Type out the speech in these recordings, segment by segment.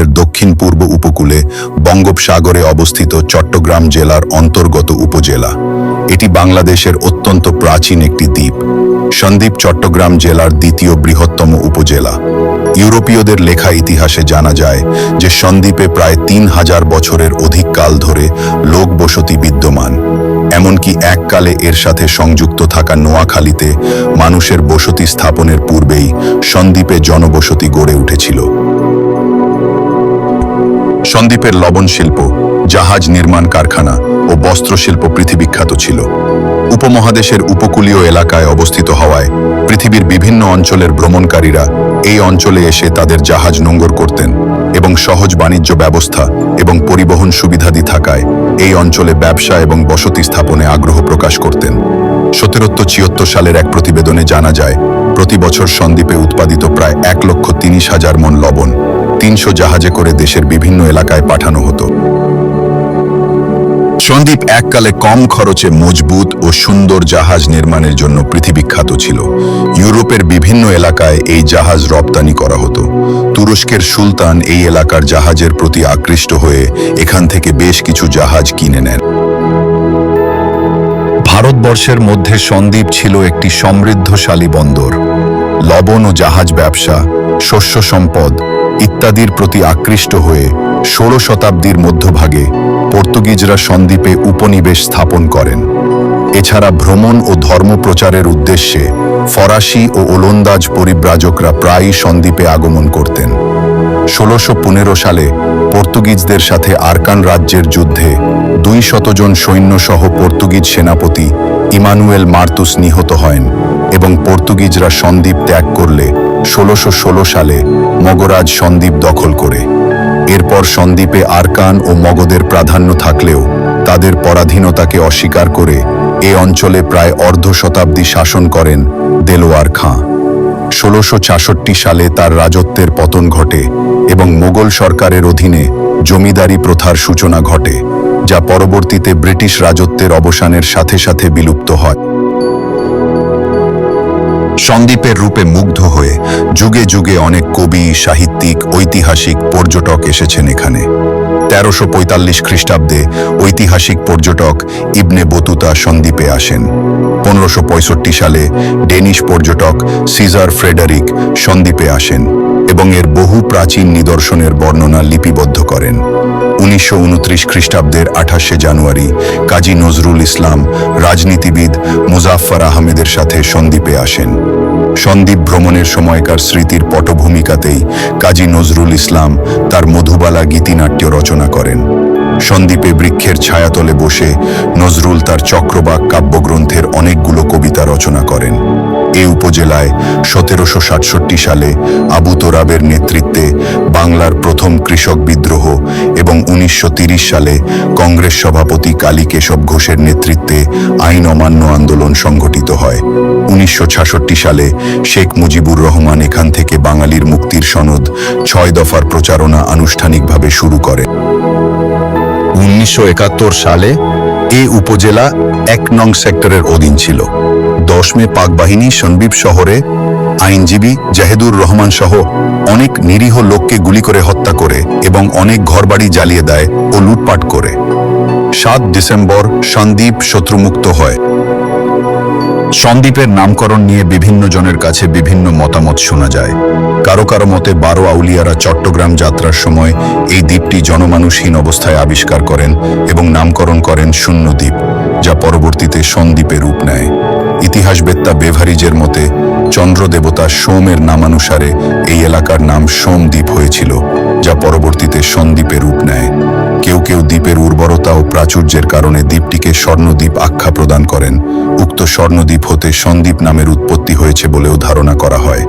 বাংলাদেশের দক্ষিণ পূর্ব উপকূলে বঙ্গোপসাগরে অবস্থিত চট্টগ্রাম জেলার অন্তর্গত উপজেলা। এটি বাংলাদেশের অত্যন্ত প্রাচীন একটি দ্বীপ। সন্দ্বীপ চট্টগ্রাম জেলার দ্বিতীয় বৃহত্তম উপজেলা। ইউরোপীয়দের লেখা ইতিহাসে জানা যায় যে সন্দ্বীপে প্রায় তিন হাজার বছরের অধিক কাল ধরে লোক বসতি বিদ্যমান। এমনকি এককালে এর সাথে সংযুক্ত থাকা নোয়াখালীতে মানুষের বসতি স্থাপনের পূর্বেই সন্দ্বীপে জনবসতি গড়ে উঠেছিল। সন্দ্বীপের লবণ শিল্প, জাহাজ নির্মাণ কারখানা ও বস্ত্রশিল্প পৃথিবীখ্যাত ছিল। উপমহাদেশের উপকূলীয় এলাকায় অবস্থিত হওয়ায় পৃথিবীর বিভিন্ন অঞ্চলের ভ্রমণকারীরা এই অঞ্চলে এসে তাদের জাহাজ নোঙ্গর করতেন এবং সহজ বাণিজ্য ব্যবস্থা এবং পরিবহন সুবিধাদি থাকায় এই অঞ্চলে ব্যবসা এবং বসতি স্থাপনে আগ্রহ প্রকাশ করতেন। সতেরোত্তর ছিয়ত্তর সালের এক প্রতিবেদনে জানা যায়, প্রতি বছর সন্দ্বীপে উৎপাদিত প্রায় এক লক্ষ তিরিশ হাজার মন লবণ তিনশো জাহাজে করে দেশের বিভিন্ন এলাকায় পাঠানো হতো। সন্দ্বীপ এককালে কম খরচে মজবুত ও সুন্দর জাহাজ নির্মাণের জন্য পৃথিবীখ্যাত ছিল। ইউরোপের বিভিন্ন এলাকায় এই জাহাজ রপ্তানি করা হতো। তুরস্কের সুলতান এই এলাকার জাহাজের প্রতি আকৃষ্ট হয়ে এখান থেকে বেশ কিছু জাহাজ কিনে নেন। ভারতবর্ষের মধ্যে সন্দ্বীপ ছিল একটি সমৃদ্ধশালী বন্দর। লবণ ও জাহাজ ব্যবসা, শস্য সম্পদ ইত্যাদির প্রতি আকৃষ্ট হয়ে ষোলো শতাব্দীর মধ্যভাগে পর্তুগিজরা সন্দ্বীপে উপনিবেশ স্থাপন করেন। এছাড়া ভ্রমণ ও ধর্মপ্রচারের উদ্দেশ্যে ফরাসি ও ওলন্দাজ পরিব্রাজকরা প্রায়ই সন্দ্বীপে আগমন করতেন। ষোলোশো সালে পর্তুগিজদের সাথে আরকান রাজ্যের যুদ্ধে দুই শতজন সৈন্যসহ পর্তুগিজ সেনাপতি ইমানুয়েল মার্তুস নিহত হন এবং পর্তুগিজরা সন্দ্বীপ ত্যাগ করলে ষোলোশো সালে মগরাজ সন্দ্বীপ দখল করে। এরপর সন্দ্বীপে আরকান ও মগদের প্রাধান্য থাকলেও তাদের পরাধীনতাকে অস্বীকার করে এ অঞ্চলে প্রায় অর্ধ শতাব্দী শাসন করেন দেলোয়ার খাঁ। ষোলোশো সালে তার রাজত্বের পতন ঘটে এবং মোগল সরকারের অধীনে জমিদারি প্রথার সূচনা ঘটে, যা পরবর্তীতে ব্রিটিশ রাজত্বের অবসানের সাথে সাথে বিলুপ্ত হয়। সন্দ্বীপের রূপে মুগ্ধ হয়ে যুগে যুগে অনেক কবি, সাহিত্যিক, ঐতিহাসিক পর্যটক এসেছেন এখানে। তেরোশো পঁয়তাল্লিশ খ্রিস্টাব্দে ঐতিহাসিক পর্যটক ইবনে বতুতা সন্দ্বীপে আসেন। পনেরোশো সালে ডেনিশ পর্যটক সিজার ফ্রেডারিক সন্দ্বীপে আসেন। এবং এর বহু প্রাচীন নিদর্শনের বর্ণনা লিপিবদ্ধ করেন। উনিশশো উনত্রিশ খ্রিস্টাব্দের আঠাশে জানুয়ারি কাজী নজরুল ইসলাম রাজনীতিবিদ মুজাফফর আহমেদের সাথে সন্দ্বীপে আসেন। সন্দ্বীপ ভ্রমণের সময়কার স্মৃতির পটভূমিকাতেই কাজী নজরুল ইসলাম তার মধুবালা গীতিনাট্য রচনা করেন। সন্দ্বীপে বৃক্ষের ছায়াতলে বসে নজরুল তার চক্রবাক কাব্যগ্রন্থের অনেকগুলো করেন এ উপজেলায় সতেরোশো সাতষট্টি সালে আবু তোরাবের নেতৃত্বে বাংলার প্রথম কৃষক বিদ্রোহ এবং উনিশশো সালে কংগ্রেস সভাপতি কালী কেশব ঘোষের নেতৃত্বে আইন অমান্য আন্দোলন সংঘটিত হয়। উনিশশো সালে শেখ মুজিবুর রহমান এখান থেকে বাঙালির মুক্তির সনদ ছয় দফার প্রচারণা আনুষ্ঠানিকভাবে শুরু করে। উনিশশো একাত্তর সালে এ উপজেলা এক নং সেক্টরের অধীন ছিল। দশ মে পাক বাহিনী সন্দ্বীপ শহরে আইনজীবী জাহেদুর রহমান সহ অনেক নিরীহ লোককে গুলি করে হত্যা করে এবং অনেক ঘরবাড়ি জ্বালিয়ে দেয় ও লুটপাট করে। সাত ডিসেম্বর সন্দ্বীপ শত্রুমুক্ত হয়। সন্দ্বীপের নামকরণ নিয়ে বিভিন্ন জনের কাছে বিভিন্ন মতামত শোনা যায়। কারও কারও মতে বারো আউলিয়ারা চট্টগ্রাম যাত্রার সময় এই দ্বীপটি জনমানুষহীন অবস্থায় আবিষ্কার করেন এবং নামকরণ করেন শূন্য দ্বীপ, যা পরবর্তীতে সন্দ্বীপে রূপ নেয়। ইতিহাসবেত্তা বেভারিজের মতে চন্দ্রদেবতা সোমের নামানুসারে এই এলাকার নাম সোমদ্বীপ হয়েছিল। যা পরবর্তীতে সন্দ্বীপে রূপ নেয়। কেউ কেউ দ্বীপের উর্বরতা ও প্রাচুর্যের কারণে দ্বীপটিকে স্বর্ণদ্বীপ আখ্যা প্রদান করেন। উক্ত স্বর্ণদ্বীপ হতে সন্দ্বীপ নামের উৎপত্তি হয়েছে বলেও ধারণা করা হয়।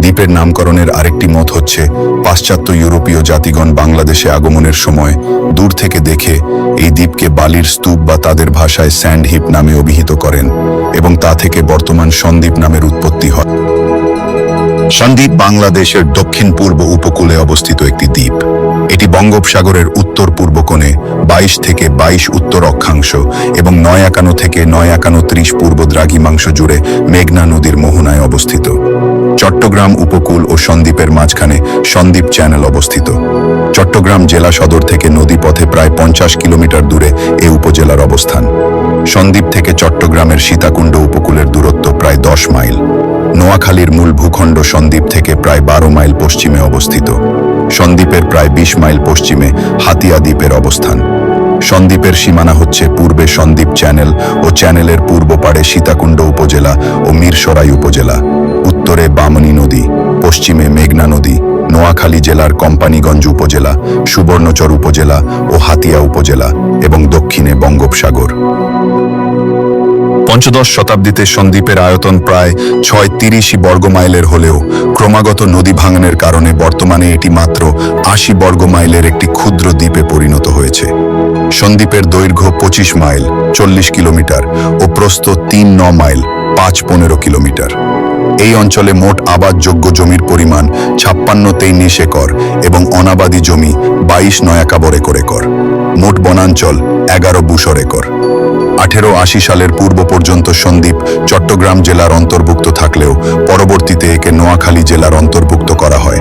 দ্বীপের নামকরণের আরেকটি মত হচ্ছে, পাশ্চাত্য ইউরোপীয় জাতিগণ বাংলাদেশে আগমনের সময় দূর থেকে দেখে এই দ্বীপকে বালির স্তূপ বা তাদের ভাষায় স্যান্ড হিপ নামে অভিহিত করেন এবং তা থেকে বর্তমান সন্দ্বীপ নামের উৎপত্তি হয়। সন্দ্বীপ বাংলাদেশের দক্ষিণ পূর্ব উপকূলে অবস্থিত একটি দ্বীপ। এটি বঙ্গোপসাগরের উত্তর পূর্ব কোণে বাইশ থেকে বাইশ উত্তর অক্ষাংশ এবং নয় একানো থেকে নয় একানো ত্রিশ পূর্ব দ্রাঘিমাংশ জুড়ে মেঘনা নদীর মোহনায় অবস্থিত। চট্টগ্রাম উপকূল ও সন্দ্বীপের মাঝখানে সন্দ্বীপ চ্যানেল অবস্থিত। চট্টগ্রাম জেলা সদর থেকে নদীপথে প্রায় পঞ্চাশ কিলোমিটার দূরে এ উপজেলার অবস্থান। সন্দ্বীপ থেকে চট্টগ্রামের সীতাকুণ্ড উপকূলের দূরত্ব প্রায় দশ মাইল। নোয়াখালীর মূল ভূখণ্ড সন্দ্বীপ থেকে প্রায় বারো মাইল পশ্চিমে অবস্থিত। সন্দ্বীপের প্রায় বিশ মাইল পশ্চিমে হাতিয়া দ্বীপের অবস্থান। সন্দ্বীপের সীমানা হচ্ছে পূর্বে সন্দ্বীপ চ্যানেল ও চ্যানেলের পূর্ব পাড়ে সীতাকুণ্ড উপজেলা ও মিরসরাই উপজেলা, উত্তরে বামনী নদী, পশ্চিমে মেঘনা নদী, নোয়াখালী জেলার কোম্পানীগঞ্জ উপজেলা, সুবর্ণচর উপজেলা ও হাতিয়া উপজেলা এবং দক্ষিণে বঙ্গোপসাগর। পঞ্চদশ শতাব্দীতে সন্দ্বীপের আয়তন প্রায় ছয় তিরিশি বর্গমাইলের হলেও ক্রমাগত নদী ভাঙনের কারণে বর্তমানে এটি মাত্র আশি বর্গমাইলের একটি ক্ষুদ্র দ্বীপে পরিণত হয়েছে। সন্দ্বীপের দৈর্ঘ্য পঁচিশ মাইল, চল্লিশ কিলোমিটার ও প্রস্থ তিন ন মাইল, পাঁচ পনেরো কিলোমিটার। এই অঞ্চলে মোট আবাদযোগ্য জমির পরিমাণ ছাপ্পান্ন তেইশ একর এবং অনাবাদী জমি বাইশ নয় একাবর একর একর। মোট বনাঞ্চল এগারো বুসর একর। আঠেরো আশি সালের পূর্ব পর্যন্ত সন্দ্বীপ চট্টগ্রাম জেলার অন্তর্ভুক্ত থাকলেও পরবর্তীতে একে নোয়াখালী জেলার অন্তর্ভুক্ত করা হয়।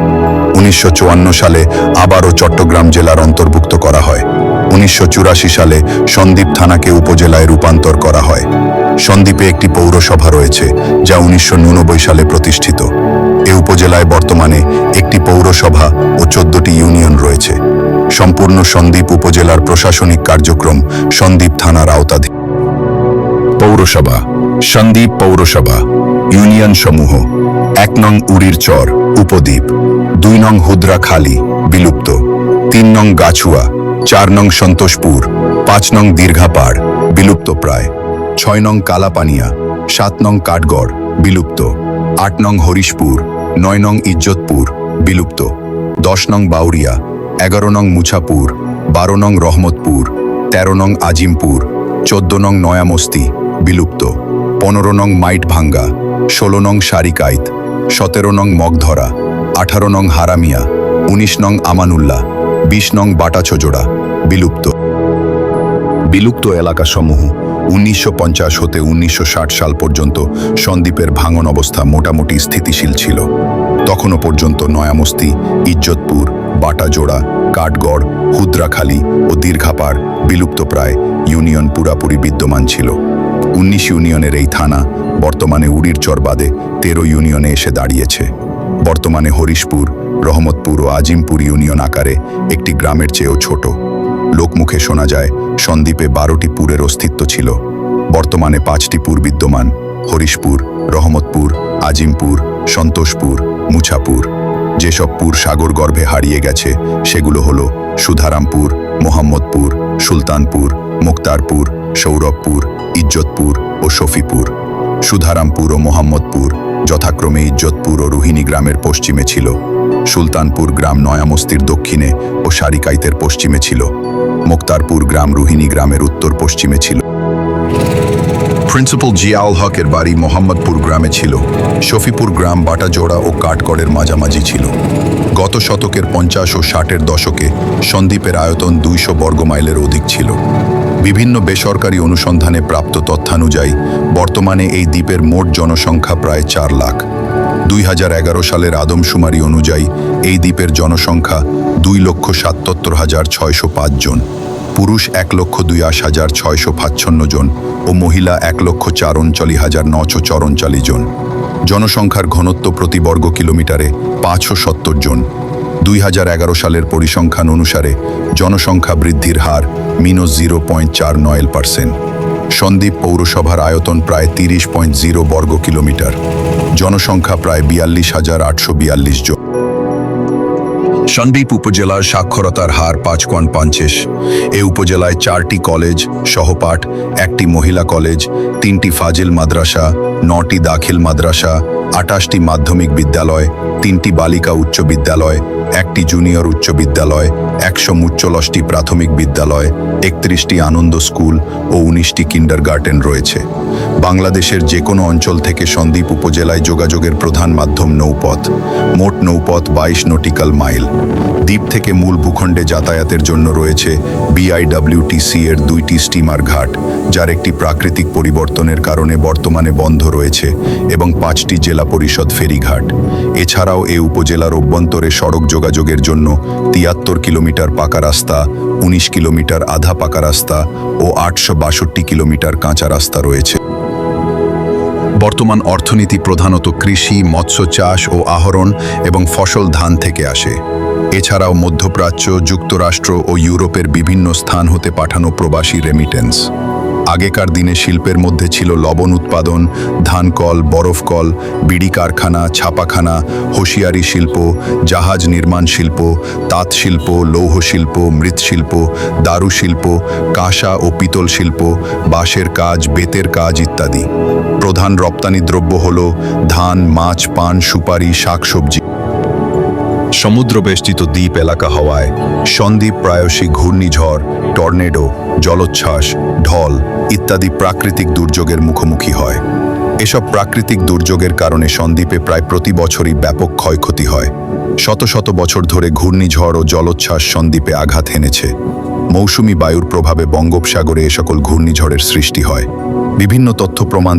উনিশশো চুয়ান্ন সালে আবারও চট্টগ্রাম জেলার অন্তর্ভুক্ত করা হয়। উনিশশো চুরাশি সালে সন্দ্বীপ থানাকে উপজেলায় রূপান্তর করা হয়। সন্দ্বীপে একটি পৌরসভা রয়েছে, যা উনিশশো সালে প্রতিষ্ঠিত। এ উপজেলায় বর্তমানে একটি পৌরসভা ও চোদ্দটি ইউনিয়ন রয়েছে। সম্পূর্ণ সন্দ্বীপ উপজেলার প্রশাসনিক কার্যক্রম সন্দ্বীপ থানার আওতাধীন। পৌরসভা সন্দ্বীপ পৌরসভা, ইউনিয়ন সমূহ, এক নং উড়ির চর, উপদ্বীপ, দুই নং হুদ্রা খালি, বিলুপ্ত, তিন নং গাছুয়া, চার নং সন্তোষপুর, পাঁচ নং দীর্ঘাপাড় বিলুপ্ত প্রায়, ছয় নং কালাপানিয়া, সাত নং কাঠগড়, বিলুপ্ত, আট নং হরিশপুর, নয় নং ইজ্জতপুর, বিলুপ্ত, দশ নং বাউরিয়া, এগারো নং মুছাপুর, বারো নং রহমতপুর, তেরো নং আজিমপুর, চোদ্দ নং নয়ামস্তি বিলুপ্ত। পনেরো নং মাইট ভাঙ্গা, ষোলো নং সারিকাইত সতেরো নং মগধরা, আঠারো নং হারামিয়া, উনিশ নং আমানুল্লাহ, বিশ নং বাটা বাটাছোজোড়া, বিলুপ্ত। বিলুপ্ত এলাকাসমূহ উনিশশো পঞ্চাশ হতে উনিশশো ষাট সাল পর্যন্ত সন্দ্বীপের ভাঙন অবস্থা মোটামুটি স্থিতিশীল ছিল। তখনও পর্যন্ত নয়ামস্তি, ইজ্জতপুর, বাটাজোড়া, কাঠগড়, হুদ্রাখালী ও দীর্ঘাপাড় বিলুপ্তপ্রায় ইউনিয়ন পুরাপুরি বিদ্যমান ছিল। উনিশ ইউনিয়নের এই থানা বর্তমানে উড়ির চর বাদে তেরো ইউনিয়নে এসে দাঁড়িয়েছে। বর্তমানে হরিশপুর, রহমতপুর ও আজিমপুর ইউনিয়ন আকারে একটি গ্রামের চেয়েও ছোট। লোকমুখে শোনা যায়, সন্দ্বীপে বারোটি পুরের অস্তিত্ব ছিল। বর্তমানে পাঁচটি পুর বিদ্যমান, হরিশপুর, রহমতপুর, আজিমপুর, সন্তোষপুর, মুছাপুর। যেসব পুর সাগর গর্ভে হারিয়ে গেছে, সেগুলো হলো সুধারামপুর, মোহাম্মদপুর, সুলতানপুর, মুক্তারপুর, সৌরভপুর ইজ্জতপুর ও শফিপুর, সুধারামপুর ও মোহাম্মদপুর যথাক্রমে ইজ্জতপুর ও রোহিণী গ্রামের পশ্চিমে ছিল। সুলতানপুর গ্রাম নয়ামস্তির দক্ষিণে ও সারিকাইতের পশ্চিমে ছিল। মুক্তারপুর গ্রাম রোহিণী গ্রামের উত্তর পশ্চিমে ছিল। প্রিন্সিপাল জিয়াউল হকের বাড়ি মোহাম্মদপুর গ্রামে ছিল। শফিপুর গ্রাম বাটাজোড়া ও কাঠগড়ের মাঝামাঝি ছিল। গত শতকের পঞ্চাশ ও ষাটের দশকে সন্দ্বীপের আয়তন দুইশো বর্গমাইলের অধিক ছিল। বিভিন্ন বেসরকারি অনুসন্ধানে প্রাপ্ত তথ্যানুযায়ী, বর্তমানে এই দ্বীপের মোট জনসংখ্যা প্রায় চার লাখ। দুই হাজার এগারো সালের আদমশুমারি অনুযায়ী, এই দ্বীপের জনসংখ্যা দুই লক্ষ সাতাত্তর হাজার ছয়শো জন, পুরুষ এক লক্ষ দুই আশ হাজার ছয়শো পাঁচছন্ন জন ও মহিলা এক লক্ষ চার উনচল্লিশ হাজার নশো চরণচালি জন। জনসংখ্যার ঘনত্ব প্রতি বর্গ কিলোমিটারে পাঁচশো সত্তর জন। দুই হাজার এগারো সালের পরিসংখ্যান অনুসারে জনসংখ্যা বৃদ্ধির হার মিনো জিরো পয়েন্ট চার নয় পার্সেন্ট সন্দ্বীপ পৌরসভার আয়তন প্রায় তিরিশ পয়েন্ট জিরো বর্গ কিলোমিটার। জনসংখ্যা প্রায় বিয়াল্লিশ হাজার আটশো বিয়াল্লিশ জন। সন্দ্বীপ উপজেলার সাক্ষরতার হার পাঁচ কোয়ান পঞ্চাশ এ উপজেলায় চারটি কলেজ, সহপাঠ, একটি মহিলা কলেজ, তিনটি ফাজিল মাদ্রাসা, নটি দাখিল মাদ্রাসা আটাশটি মাধ্যমিক বিদ্যালয়, তিনটি বালিকা উচ্চ বিদ্যালয় একটি জুনিয়র উচ্চ বিদ্যালয়, একশো মুচ্চলশটি প্রাথমিক বিদ্যালয়, একত্রিশটি আনন্দ স্কুল ও উনিশটি কিন্ডারগার্টেন রয়েছে। বাংলাদেশের যে কোনো অঞ্চল থেকে সন্দ্বীপ উপজেলায় যোগাযোগের প্রধান মাধ্যম নৌপথ, মোট নৌপথ বাইশ নটিক্যাল মাইল। দ্বীপ থেকে মূল ভূখণ্ডে যাতায়াতের জন্য রয়েছে বিআইডব্লিউটিসি এর দুইটি স্টিমার ঘাট, যার একটি প্রাকৃতিক পরিবর্তনের কারণে বর্তমানে বন্ধ রয়েছে এবং পাঁচটি জেলা পরিষদ ফেরিঘাট। এছাড়াও এ উপজেলার অভ্যন্তরে সড়ক যোগাযোগের জন্য তিয়াত্তর কিলোমিটার পাকা রাস্তা, উনিশ কিলোমিটার আধা পাকা রাস্তা ও আটশো বাষট্টি কিলোমিটার কাঁচা রাস্তা রয়েছে। বর্তমান অর্থনীতি প্রধানত কৃষি, মৎস্য চাষ ও আহরণ এবং ফসল ধান থেকে আসে। এছাড়াও মধ্যপ্রাচ্য, যুক্তরাষ্ট্র ও ইউরোপের বিভিন্ন স্থান হতে পাঠানো প্রবাসী রেমিটেন্স আগেকার দিনে শিল্পের মধ্যে ছিল লবণ উৎপাদন ধানকল বরফকল বিড়ি কারখানা, ছাপাখানা, হোশিয়ারি শিল্প, জাহাজ নির্মাণ শিল্প, তাঁত শিল্প, লৌহ শিল্প মৃৎশিল্প দারু শিল্প, কাঁসা ও পিতল শিল্প, বাঁশের কাজ, বেতের কাজ ইত্যাদি। প্রধান রপ্তানি দ্রব্য হল ধান, মাছ, পান, সুপারি, শাকসবজি। সমুদ্রবেষ্টিত দ্বীপ এলাকা হওয়ায় সন্দ্বীপ প্রায়শই ঘূর্ণিঝড়, টর্নেডো, জলোচ্ছ্বাস, ঢল ইত্যাদি প্রাকৃতিক দুর্যোগের মুখোমুখি হয়। এসব প্রাকৃতিক দুর্যোগের কারণে সন্দ্বীপে প্রায় প্রতি বছরই ব্যাপক ক্ষয়ক্ষতি হয়। শত শত বছর ধরে ঘূর্ণিঝড় ও জলোচ্ছ্বাস সন্দ্বীপে আঘাত হেনেছে। মৌসুমি বায়ুর প্রভাবে বঙ্গোপসাগরে এ সকল ঘূর্ণিঝড়ের সৃষ্টি হয়। বিভিন্ন তথ্য প্রমাণ